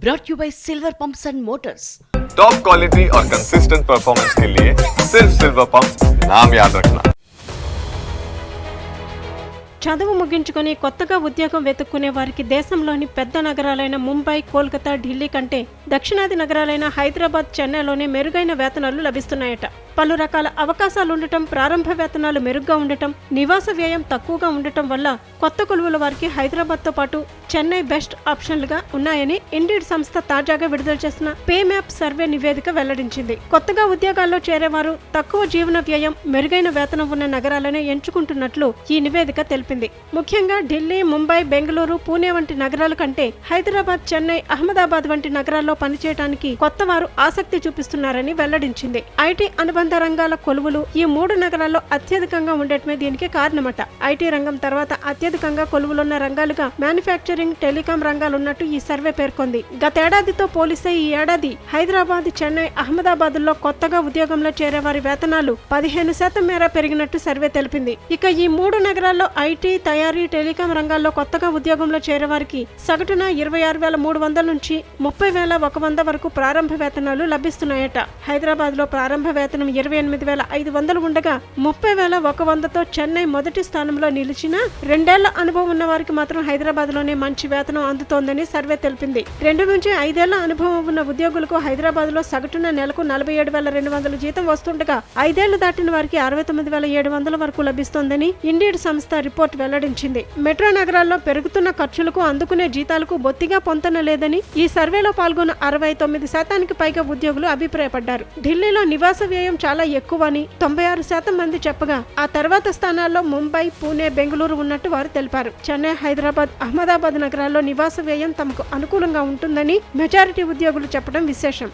brought you by Silver Pumps and Motors. Top quality और consistent performance के लिए सिर्फ सिल्वर पंप नाम याद रखना చదువు ముగించుకొని కొత్తగా ఉద్యోగం వెతుక్కునే వారికి దేశంలోని పెద్ద నగరాలైన ముంబై కోల్కతా ఢిల్లీ కంటే దక్షిణాది నగరాలైన హైదరాబాద్ చెన్నైలోనే మెరుగైన వేతనాలు లభిస్తున్నాయట పలు రకాల అవకాశాలు ఉండటం ప్రారంభ వేతనాలు మెరుగ్గా ఉండటం నివాస వ్యయం తక్కువగా ఉండటం వల్ల కొత్త కొలువుల వారికి హైదరాబాద్తో పాటు చెన్నై బెస్ట్ ఆప్షన్లుగా ఉన్నాయని ఇండీడ్ సంస్థ తాజాగా విడుదల చేసిన పే మ్యాప్ సర్వే నివేదిక వెల్లడించింది. కొత్తగా ఉద్యోగాల్లో చేరేవారు తక్కువ జీవన వ్యయం మెరుగైన వేతనం ఉన్న నగరాలనే ఎంచుకుంటున్నట్లు ఈ నివేదిక తెలిపింది. ముఖ్యంగా ఢిల్లీ ముంబై బెంగళూరు పూణే వంటి నగరాల కంటే హైదరాబాద్ చెన్నై అహ్మదాబాద్ వంటి నగరాల్లో పనిచేయడానికి కొత్త వారు ఆసక్తి చూపిస్తున్నారని వెల్లడించింది. ఐటీ అనుబంధ రంగాల కొలువులు ఈ మూడు నగరాల్లో అత్యధికంగా ఉండటమే దీనికి కారణమట. ఐటీ రంగం తర్వాత అత్యధికంగా కొలువులున్న రంగాలుగా మ్యానుఫ్యాక్చరింగ్ టెలికాం రంగాలు ఉన్నట్టు ఈ సర్వే పేర్కొంది. గతేడాదితో పోలిస్తే ఈ ఏడాది హైదరాబాద్ చెన్నై అహ్మదాబాద్లో కొత్తగా ఉద్యోగంలో చేరే వారి వేతనాలు పదిహేను శాతం మేర పెరిగినట్టు సర్వే తెలిపింది. ఇక ఈ మూడు నగరాల్లో ఐటీ తయారీ టెలికాం రంగాల్లో కొత్తగా ఉద్యోగంలో చేరేవారికి సగటున ఇరవై ఆరు వేల మూడు వందల నుంచి ముప్పై వేల ఒక వంద వరకు ప్రారంభ వేతనాలు లభిస్తున్నాయట. హైదరాబాద్లో ప్రారంభ వేతనం ఇరవై ఎనిమిది వేల ఐదు వందలు ఉండగా ముప్పై వేల ఒక వందతో చెన్నై మొదటి స్థానంలో నిలిచిన రెండేళ్ళ అనుభవం ఉన్న వారికి మాత్రం హైదరాబాద్లోనే మంచి వేతనం అందుతోందని సర్వే తెలిపింది. రెండు నుంచి ఐదేళ్ళ అనుభవం ఉన్న ఉద్యోగులకు హైదరాబాద్లో సగటున నెలకు నలభై ఏడు వేల రెండు వందల జీతం వస్తుండగా ఐదేళ్ళు దాటిన వారికి అరవై తొమ్మిది వేల ఏడు వందల వరకు లభిస్తోందని ఇండీడ్ సంస్థ రిపోర్ట్ వెల్లడించింది. మెట్రో నగరాల్లో పెరుగుతున్న ఖర్చులకు అందుకునే జీతాలకు బొత్తిగా పొంతన లేదని ఈ సర్వేలో పాల్గొన్న అరవై తొమ్మిది శాతానికి పైగా ఉద్యోగులు అభిప్రాయపడ్డారు. ఢిల్లీలో నివాస వ్యయం చాలా ఎక్కువ అని తొంభై ఆరు శాతం మంది చెప్పగా ఆ తర్వాత స్థానాల్లో ముంబై పూణే బెంగళూరు ఉన్నట్టు వారు తెలిపారు. చెన్నై హైదరాబాద్ అహ్మదాబాద్ నగరాల్లో నివాస వ్యయం తమకు అనుకూలంగా ఉంటుందని మెజారిటీ ఉద్యోగులు చెప్పడం విశేషం.